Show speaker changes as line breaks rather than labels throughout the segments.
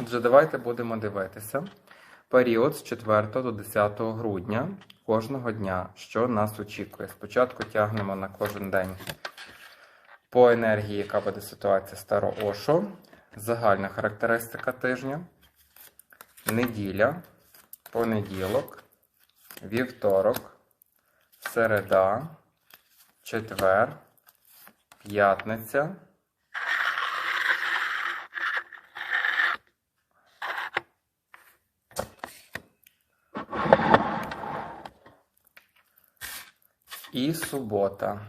Отже, давайте будемо дивитися. Період з 4 до 10 грудня кожного дня, що нас очікує. Спочатку тягнемо на кожен день по енергії, яка буде ситуація старо Ошо. Загальна характеристика тижня. Неділя, понеділок, вівторок, середа, четвер, п'ятниця. І субота.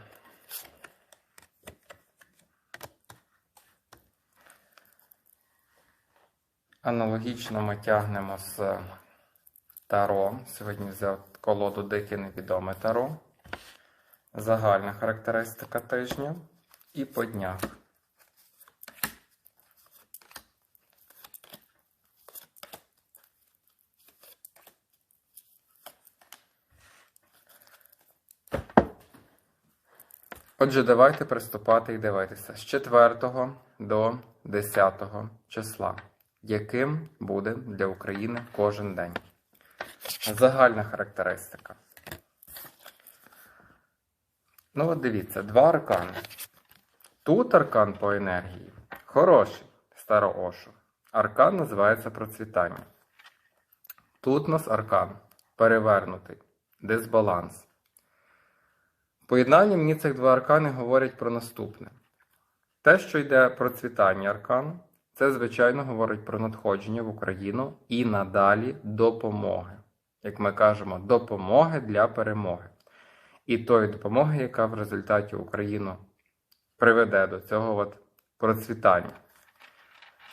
Аналогічно ми тягнемо з Таро. Сьогодні взяв колоду Дике невідоме Таро. Загальна характеристика тижня. І по днях. Отже, давайте приступати і дивитися з 4 до 10 числа, яким буде для України кожен день. Загальна характеристика. Ну, от дивіться, два аркани. Тут аркан по енергії хороший, староошу. Аркан називається процвітання. Тут у нас аркан перевернутий, дисбаланс. Поєднання мені цих два аркани говорять про наступне. Те, що йде процвітання аркану, це, звичайно, говорить про надходження в Україну і надалі допомоги. Як ми кажемо, допомоги для перемоги. І тої допомоги, яка в результаті Україну приведе до цього от процвітання.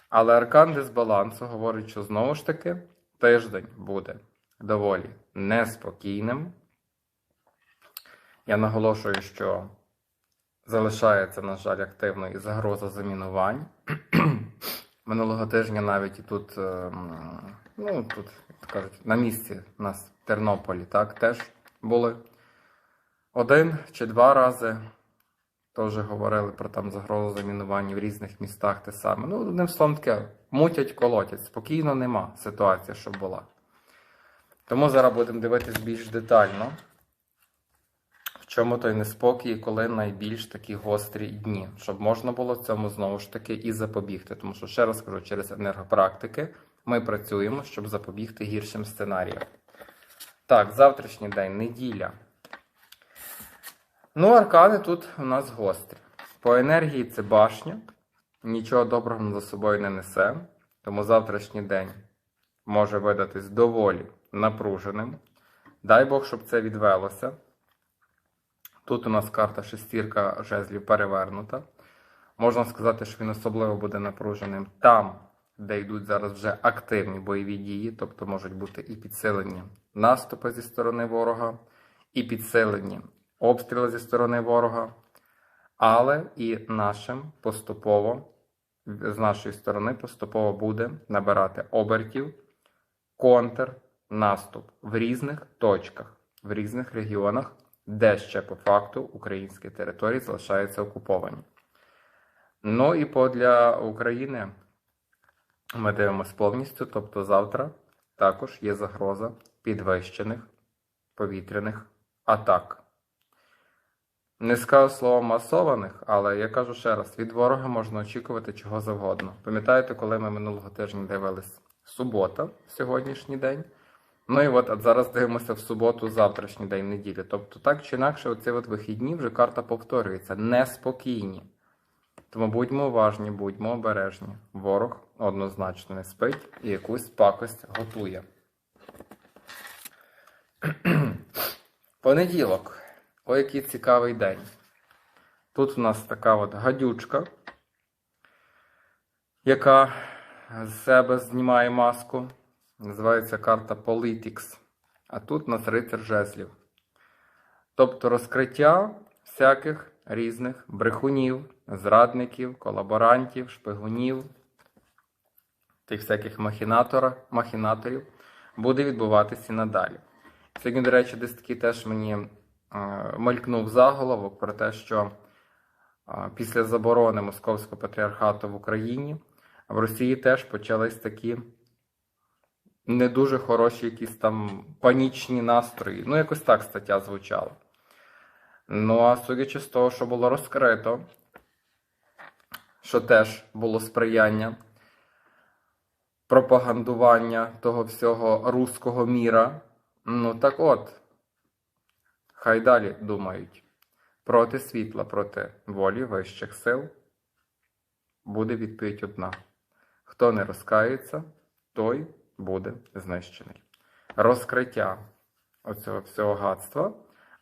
Але аркан дисбалансу говорить, що знову ж таки тиждень буде доволі неспокійним. Я наголошую, що залишається, на жаль, активною і загроза замінувань. Минулого тижня навіть і тут, ем, ну, тут, як кажуть, на місці у нас в Тернополі так, теж були один чи два рази. Теж говорили про там загрозу замінування в різних містах те саме. Ну, одним словом таке, мутять, колотять. Спокійно нема ситуація, щоб була. Тому зараз будемо дивитись більш детально. Чому той неспокій, коли найбільш такі гострі дні, щоб можна було цьому знову ж таки і запобігти. Тому що, ще раз кажу, через енергопрактики ми працюємо, щоб запобігти гіршим сценаріям. Так, завтрашній день, неділя. Ну, аркани тут у нас гострі. По енергії це башня. Нічого доброго за собою не несе. Тому завтрашній день може видатись доволі напруженим. Дай Бог, щоб це відвелося. Тут у нас карта шестірка жезлів перевернута. Можна сказати, що він особливо буде напруженим там, де йдуть зараз вже активні бойові дії, тобто можуть бути і підсилені наступи зі сторони ворога, і підсилені обстріли зі сторони ворога, але і нашим поступово, з нашої сторони, поступово буде набирати обертів контрнаступ в різних точках, в різних регіонах де ще по факту українські території залишаються окуповані. Ну і по для України ми дивимося повністю, тобто завтра також є загроза підвищених повітряних атак. Не скажу слово масованих, але я кажу ще раз: від ворога можна очікувати чого завгодно. Пам'ятаєте, коли ми минулого тижня дивились субота, сьогоднішній день? Ну і от, от зараз дивимося в суботу, завтрашній день неділі. Тобто, так чи інакше, оці от вихідні вже карта повторюється. Неспокійні. Тому будьмо уважні, будьмо обережні. Ворог однозначно не спить і якусь пакость готує. Понеділок. Ой, який цікавий день. Тут у нас така от гадючка, яка з себе знімає маску. Називається карта Politics. А тут у нас рицар жезлів. Тобто розкриття всяких різних брехунів, зрадників, колаборантів, шпигунів, тих всяких махінаторів буде відбуватися і надалі. Сьогодні, до речі, десь такий теж мені е, мелькнув заголовок про те, що е, після заборони Московського патріархату в Україні В Росії теж почались такі не дуже хороші якісь там панічні настрої. Ну, якось так стаття звучала. Ну, а судячи з того, що було розкрито, що теж було сприяння пропагандування того всього руського міра. Ну так от, хай далі думають. Проти світла, проти волі вищих сил буде відповідь одна. Хто не розкається, той буде знищений. Розкриття оцього всього гадства.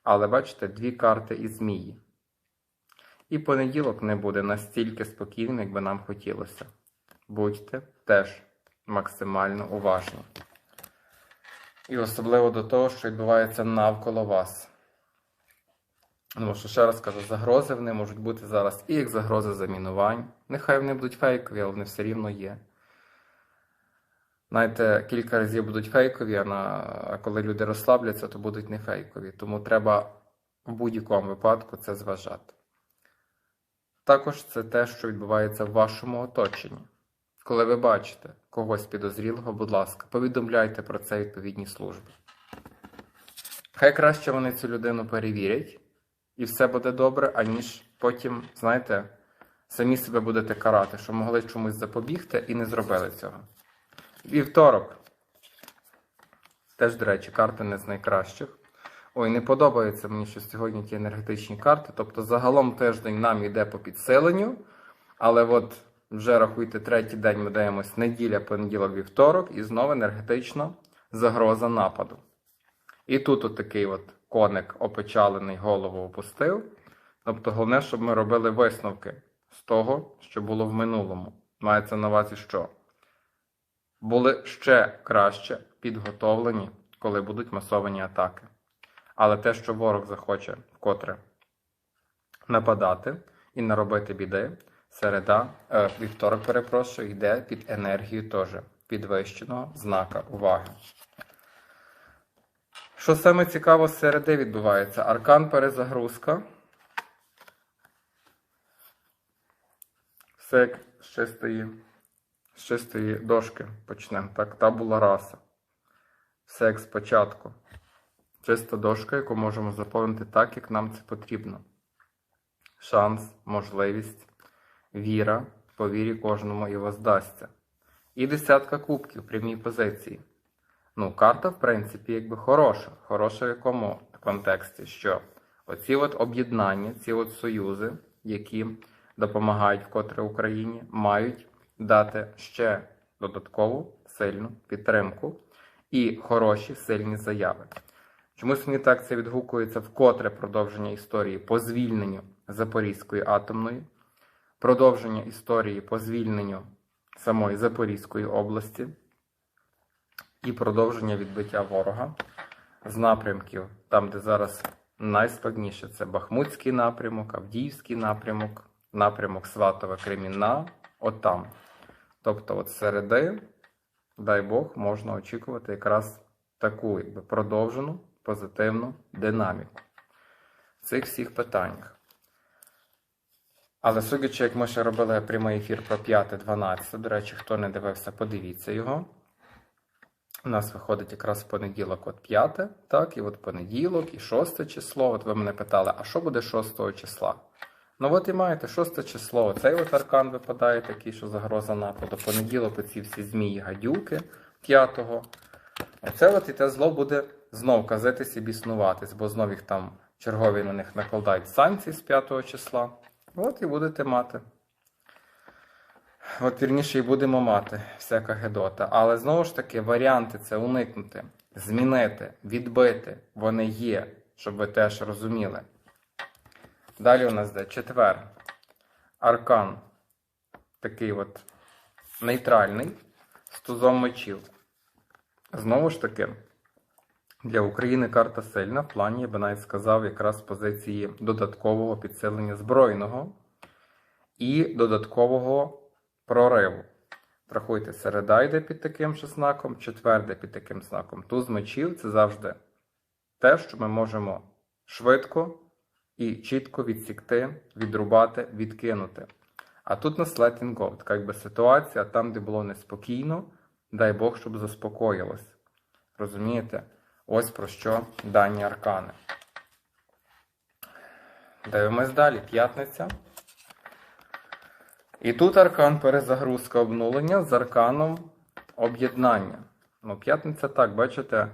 Але бачите, дві карти і змії. І понеділок не буде настільки спокійним, як би нам хотілося. Будьте теж максимально уважні. І особливо до того, що відбувається навколо вас. Тому що, ще раз кажу, загрози вони можуть бути зараз і як загрози замінувань. Нехай вони будуть фейкові, але вони все рівно є. Знаєте, кілька разів будуть фейкові, а, коли люди розслабляться, то будуть не фейкові. Тому треба в будь-якому випадку це зважати. Також це те, що відбувається в вашому оточенні. Коли ви бачите когось підозрілого, будь ласка, повідомляйте про це відповідні служби. Хай краще вони цю людину перевірять, і все буде добре, аніж потім, знаєте, самі себе будете карати, що могли чомусь запобігти і не зробили цього. Вівторок. Теж, до речі, карта не з найкращих. Ой, не подобається мені, що сьогодні ті енергетичні карти. Тобто, загалом тиждень нам йде по підсиленню, але от вже рахуйте, третій день ми даємось неділя, понеділок, вівторок, і знову енергетична загроза нападу. І тут от такий от коник опечалений голову опустив. Тобто, головне, щоб ми робили висновки з того, що було в минулому. Мається на увазі, що були ще краще підготовлені, коли будуть масовані атаки. Але те, що ворог захоче вкотре нападати і наробити біди, середа, е, вівторок, перепрошую, йде під енергію теж підвищеного знака уваги. Що саме цікаво з середи відбувається? Аркан перезагрузка. Все як з чистої, чистої дошки почнемо. Так, та була раса. Все як спочатку. Чиста дошка, яку можемо заповнити так, як нам це потрібно. Шанс, можливість, віра, по вірі кожному і воздасться. І десятка кубків прямій позиції. Ну, карта, в принципі, якби хороша. Хороша в якому контексті, що оці от об'єднання, ці от союзи, які допомагають вкотре Україні, мають дати ще додаткову сильну підтримку і хороші сильні заяви. Чомусь мені так це відгукується вкотре продовження історії по звільненню Запорізької атомної, продовження історії по звільненню самої Запорізької області і продовження відбиття ворога з напрямків, там, де зараз найскладніше, це Бахмутський напрямок, Авдіївський напрямок, напрямок Сватове Кремінна, от там. Тобто, от середи, дай Бог, можна очікувати якраз таку якби, продовжену позитивну динаміку в цих всіх питаннях. Але судячи, як ми ще робили прямий ефір про 5-12, до речі, хто не дивився, подивіться його. У нас виходить якраз в понеділок от 5, так, і от понеділок, і 6 число. От ви мене питали, а що буде 6 числа? Ну от і маєте 6 число. Цей от аркан випадає такий, що загроза нападу. Понеділок оці всі змії гадюки 5-го. Оце от і те зло буде знов казитись і біснуватись, бо знов їх там чергові на них накладають санкції з 5 числа. От і будете мати. От вірніше і будемо мати всяка гедота. Але знову ж таки, варіанти це уникнути, змінити, відбити. Вони є, щоб ви теж розуміли. Далі у нас йде четвер. Аркан такий от нейтральний з тузом мечів. Знову ж таки, для України карта сильна в плані, я би навіть сказав, якраз позиції додаткового підсилення збройного і додаткового прориву. Рахуйте, середа йде під таким же знаком, четвер йде під таким знаком. Туз мечів це завжди те, що ми можемо швидко і чітко відсікти, відрубати, відкинути. А тут нас letting go, така якби ситуація, там, де було неспокійно, дай Бог, щоб заспокоїлось. Розумієте? Ось про що дані аркани. Дивимось далі. П'ятниця. І тут аркан перезагрузка обнулення з арканом об'єднання. Ну, п'ятниця так, бачите,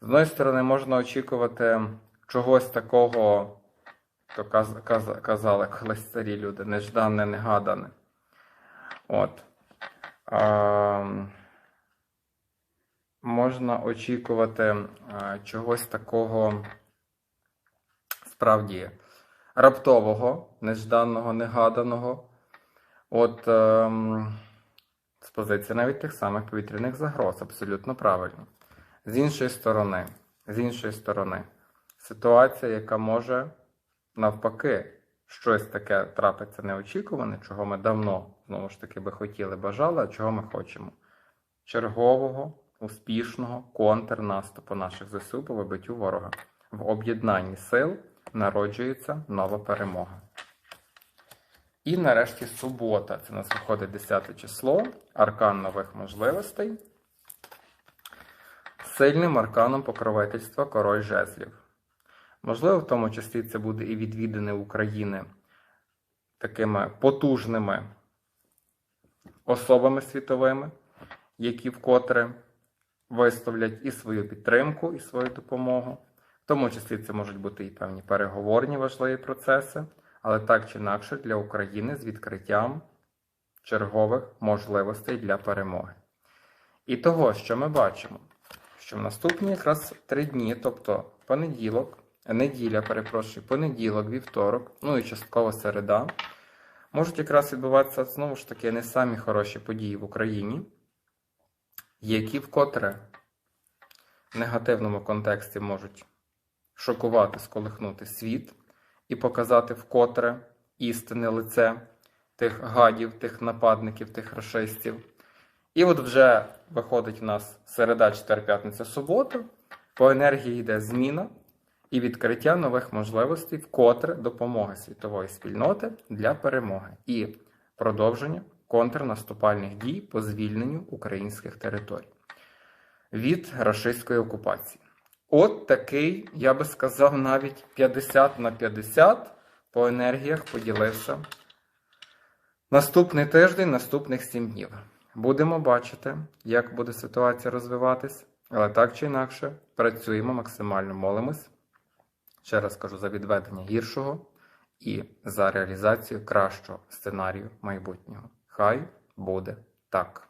з одної сторони можна очікувати чогось такого, то каз, каз, казали колись старі люди, неждане, негадане. От. А, можна очікувати а, чогось такого справді раптового, нежданого, негаданого. От ем, з позиції навіть тих самих повітряних загроз, абсолютно правильно. З іншої сторони, з іншої сторони, ситуація, яка може навпаки щось таке трапиться неочікуване, чого ми давно знову ж таки би хотіли, бажали, а чого ми хочемо. Чергового, успішного контрнаступу наших ЗСУ по вибиттю ворога. В об'єднанні сил народжується нова перемога. І нарешті субота. Це у нас виходить 10 число, аркан нових можливостей. Сильним арканом покровительства король жезлів. Можливо, в тому числі це буде і відвідини України такими потужними особами світовими, які вкотре виставлять і свою підтримку, і свою допомогу. В тому числі це можуть бути і певні переговорні важливі процеси, але так чи інакше для України з відкриттям чергових можливостей для перемоги. І того, що ми бачимо, що в наступні якраз три дні, тобто понеділок, неділя, перепрошую, понеділок, вівторок, ну і частково середа, можуть якраз відбуватися знову ж таки не самі хороші події в Україні, які вкотре в негативному контексті можуть шокувати, сколихнути світ і показати вкотре істинне лице тих гадів, тих нападників, тих расистів. І от вже виходить в нас середа, четвер, п'ятниця, субота. По енергії йде зміна і відкриття нових можливостей, вкотре допомоги світової спільноти для перемоги і продовження контрнаступальних дій по звільненню українських територій від рашистської окупації. От такий, я би сказав, навіть 50 на 50 по енергіях поділився. Наступний тиждень, наступних 7 днів. Будемо бачити, як буде ситуація розвиватись, але так чи інакше працюємо максимально молимось. Ще раз кажу за відведення гіршого і за реалізацію кращого сценарію майбутнього. Хай буде так.